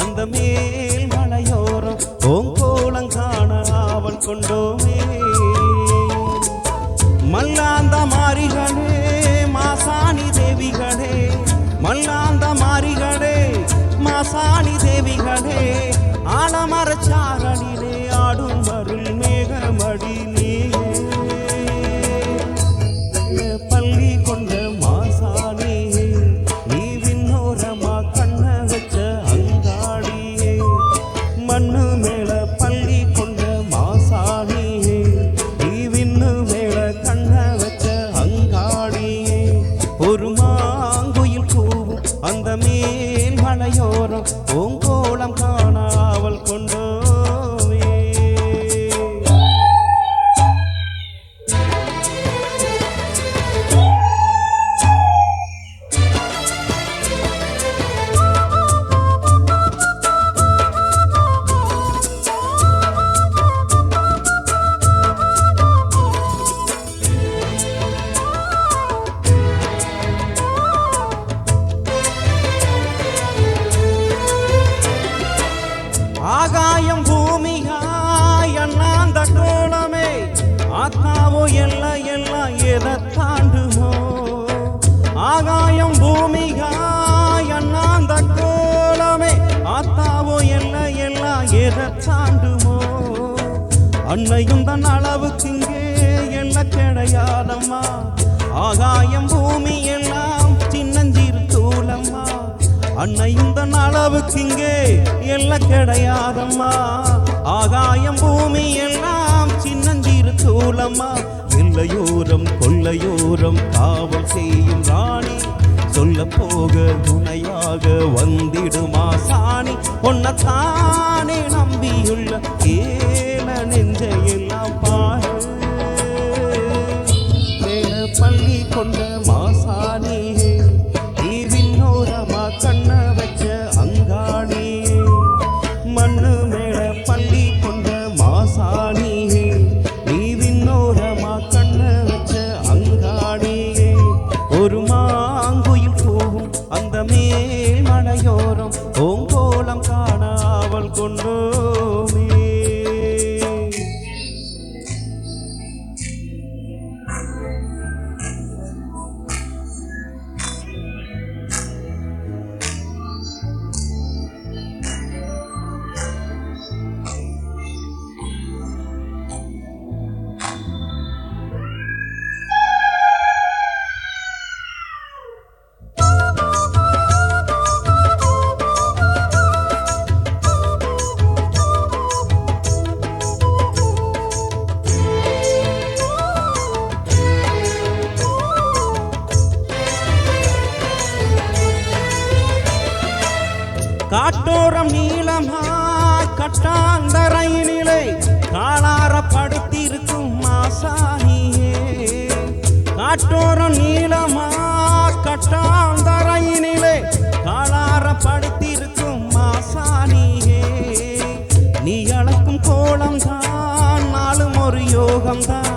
அந்த மேல் மலையோரம் ஓங்கோளம் காண ஆவல் கொண்டோமே. மல்லாந்த மாறிகளே ஓங்கோளம் காணாவல் கொண்டோ எல்லாம் எல்லாம் எதை தாண்டுமோ? ஆகாயம் பூமிகா அண்ணாந்த கோலமே. ஆத்தாவோ எல்லாம் எல்லாம் எதை தாண்டுமோ? அன்னையும் தன் அளவுக்கு இங்கே எல்ல கிடையாதம்மா? ஆகாயம் பூமி எல்லாம் சின்னஞ்சிறு தூளம்மா. அன்னையும் தன் அளவுக்கு இங்கே எல்ல கிடையாதம்மா? ஆகாயம் பூமி எல்லாம் சின்னஞ்சிறு தூளம்மா. எல்லையோரம் கொள்ளையோரம் காவல் செய்யும் ராணி. சொல்ல போக துணையாக வந்திடுமா சாணி. உன்னைத்தானே நம்பியுள்ள ஏன நெஞ்சைய அந்த மேல் மலையோரம் ஓங்கோலம் காண அவள் கொண்டோமே. காட்டோரம் நீளமாய் கட்டாந்தரையினிலே காளார படுத்திருக்கும் மாசாணியே காட்டோரம் நீளமாய் கட்டாந்தரையினிலே காளார படுத்திருக்கும் மாசாணியே நீ அளக்கும் கோலம்தான் நாளும் ஒரு யோகம்தான்.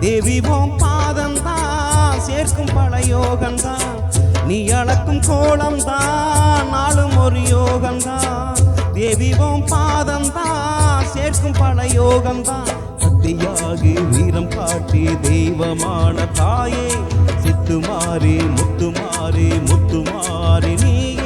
தேவி ஓம் பாதம்தான் சேர்க்கும் பல யோகம்தான். நீ அளக்கும் கோலம் தான் நாளும் ஒரு யோகம் தான் தேவி ஓம் பாதம் தான் சேர்க்கும் பல யோகம் தான் சக்தியாகி வீரம் காட்டி தெய்வமான தாயே சித்துமாரி முத்துமாரி முத்துமாரி நீயே.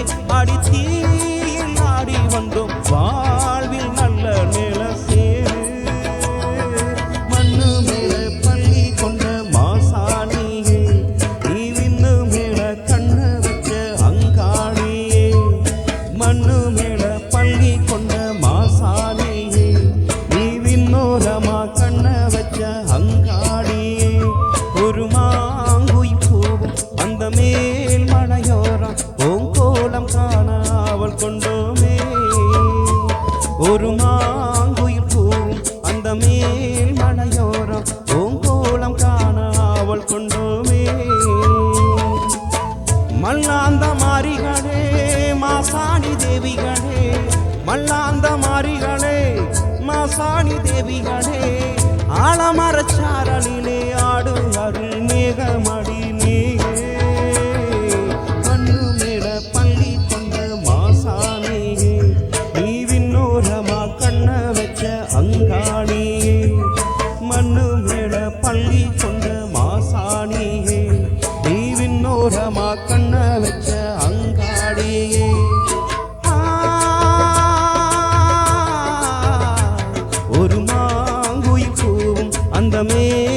में